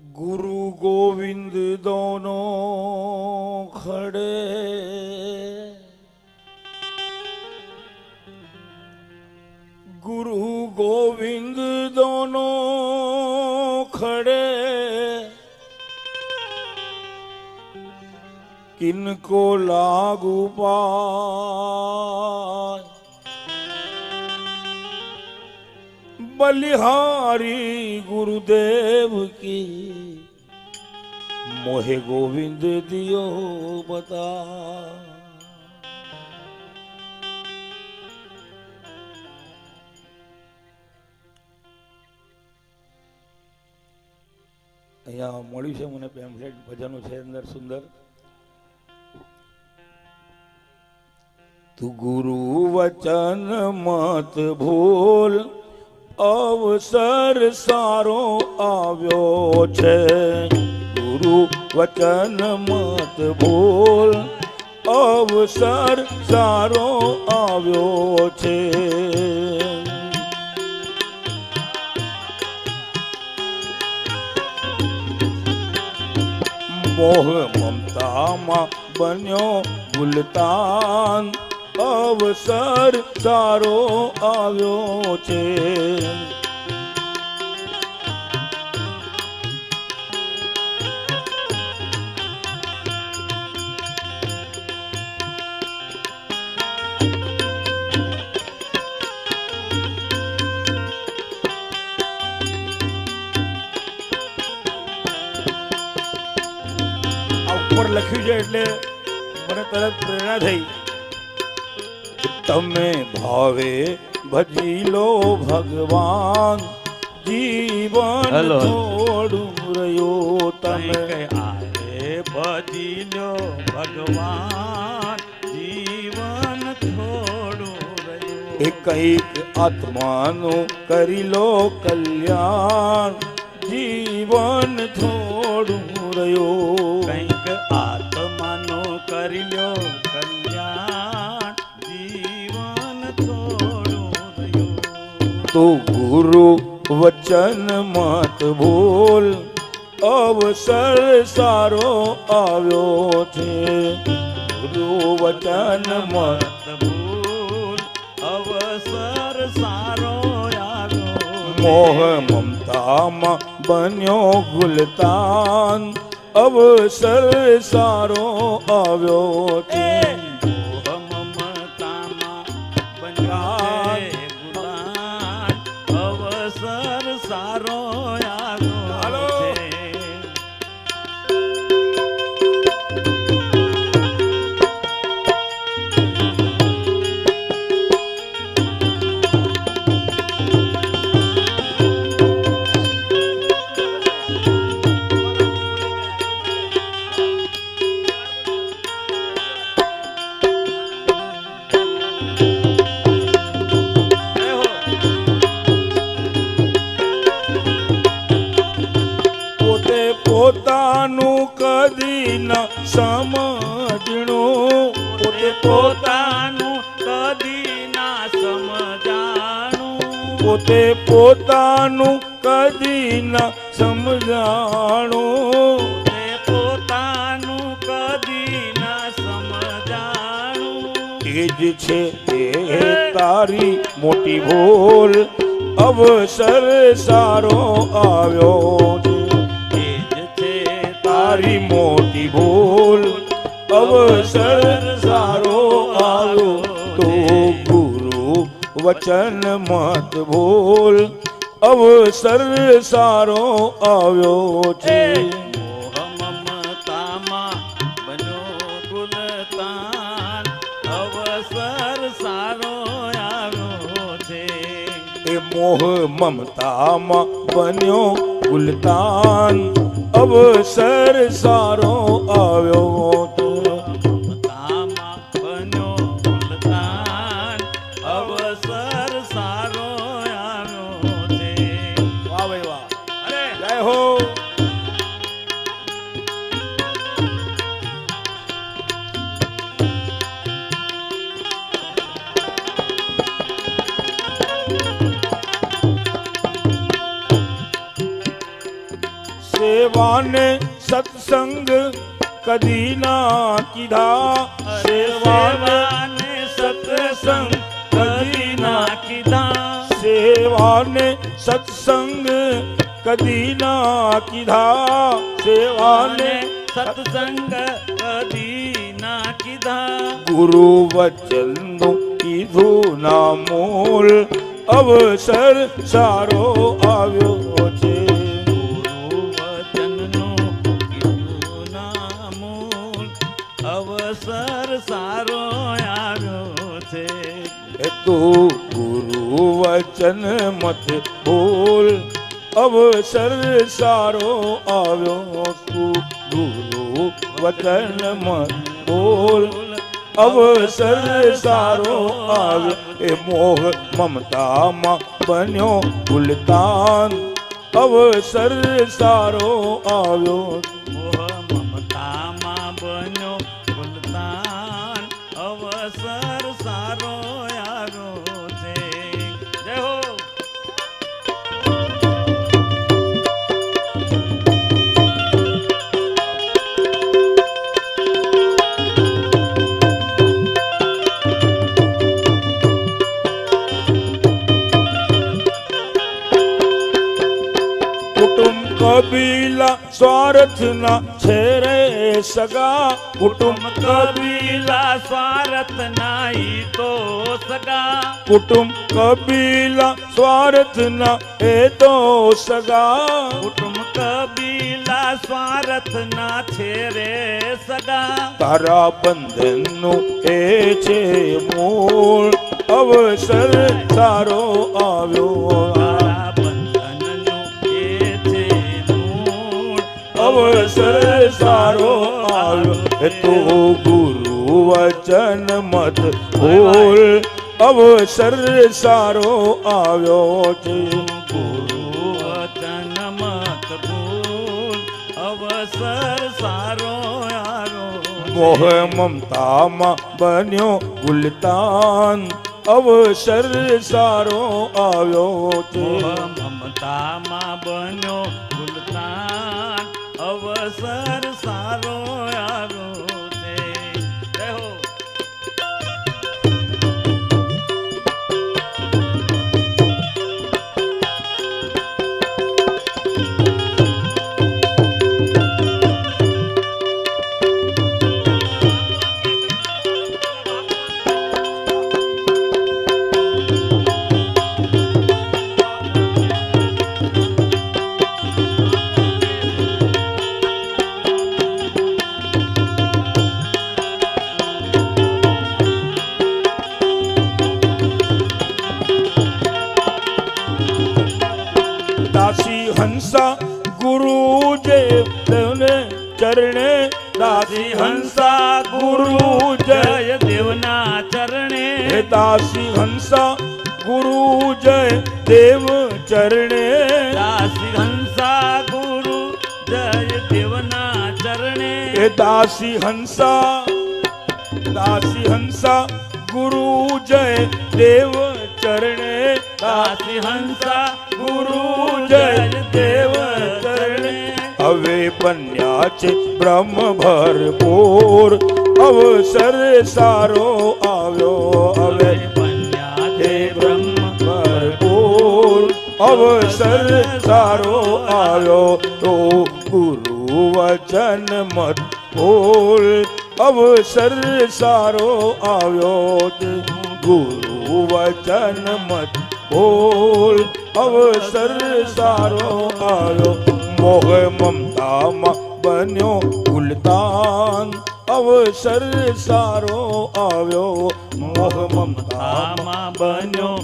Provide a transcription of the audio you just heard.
ਗੁਰੂ ਗੋਬਿੰਦ ਦੋਨੋਂ ਖੜੇ। ਗੁਰੂ ਗੋਬਿੰਦ ਦੋਨੋਂ ਖੜੇ। ਕਿਨ ਕੋ ਲਾਗੂ ਪਾਏ। બલિહારી ગુરુદેવ કી મોહે ગોવિંદ દિયો બતા અહીંયા મળ્યું છે મને પેમ્ફલેટ ભજનો છે અંદર સુંદર. તું ગુરુ વચન મત ભૂલ અવસર સારો આવ્યો છે. ગુરુ વચન મત બોલ. અવસર સારો આવ્યો છે. મોહ મમતામાં બન્યો ગુલતાન. અવસર સારો આવ્યો છે. ઉપર લખ્યું છે એટલે મને તરત પ્રેરણા થઈ. તમે ભાવે ભજી લો ભગવાન. જીવન. થોડું રહ્યો તમે. આરે ભજી લો ભગવાન. જીવન થોડું રહ્યું. એ કંઈક આત્માનું કરી લો કલ્યાણ. જીવન થોડું રહ્યો. કંઈક આત્માનો કરી લો કલ્યાણ. તો ગુરુ વચન મત ભૂલ અવસર સારો આવ્યો છે. ગુરુ વચન મત ભૂલ અવસર સારો આવ્યો મોહ મમતામાં બન્યો ગુલતાન. અવસર સારો આવ્યો છે. સારો સમજણું પોતે પોતાનું કદી ના સમજાણું પોતે પોતાનું કદી ન સમજાણું. તે પોતાનું કદી ના સમજાણું. એ જ છે એ તારી મોટી ભૂલ અવસર સારો આવ્યો છે તારી મોટી ભૂલ અવસર સારો આવ્યો તો ગુરુ વચન મત ભૂલ અવસર સારો આવ્યો છે. મોહ મમતામાં બન્યો ગુલતાન અવસર સારો આવ્યો છે સેવાને સત્સંગ કદી ના કીધા સેવાને સત્સંગ કદી ના કીધા સેવાને સત્સંગ કદી ના કીધા સેવાને સત્સંગ કદી ના કીધા ગુરુ વચનનું કીધું ના મૂળ અવસર સારો આવ્યો તો ગુરુ વચન મત બોલ. અવસર સારો આવ્યો તું ગુરુ વચન મત બોલ. અવસર સારો આવ્યો એ મોહ મમતામાં બન્યો ગુલતાન. અવસર સારો આવ્યો મોહ સ્વાર્થના છે રે સગા કુટુંબ કબીલા સ્વાર્થ નાઈ તો સગા. કુટુંબ કબીલા સ્વાર્થના એ તો સગા. કુટુંબ કબીલા સ્વાર્થ ના છે રે સગા. તારા બંધનનું એ છે મૂળ. અવસર તારો આવ્યો. અવસર સારો આવ્યો. તો ગુરુ વચન મત ભૂલ અવસર સારો આવ્યો છે. ગુરુ વચન મત ભૂલ અવસર સારો મોહ મમતામાં બન્યો ગુલતાન. અવસર સારો આવ્યો છે. મમતામાં બન્યો ગુલતાન. અવસર સારો આવ્યો ચરણે દાસી હંસા ગુરુ જય. દેવના ચરણે. દાસી હંસા ગુરુ જય દેવ ચરણે. દાસી હંસા ગુરુ જય દેવના ચરણે. એ દાસી હંસા દાસી હંસા ગુરુ જય દેવ ચરણે. દાસી હંસા ગુરુ જય દેવ હવે બન્યા છે બ્રહ્મ ભરપૂર અવસર સારો આવ્યો. હવે બન્યા છે બ્રહ્મ ભરપૂર અવસર સારો આવ્યો. તો ગુરુ વચન મત ભૂલ અવસર સારો આવ્યો ગુરુ વચન મત બોલ, અવસર સારો આવ્યો. મોહ મમતામાં બન્યો ગુલતાન અવસર સારો આવ્યો. મોહ મમતામાં બન્યો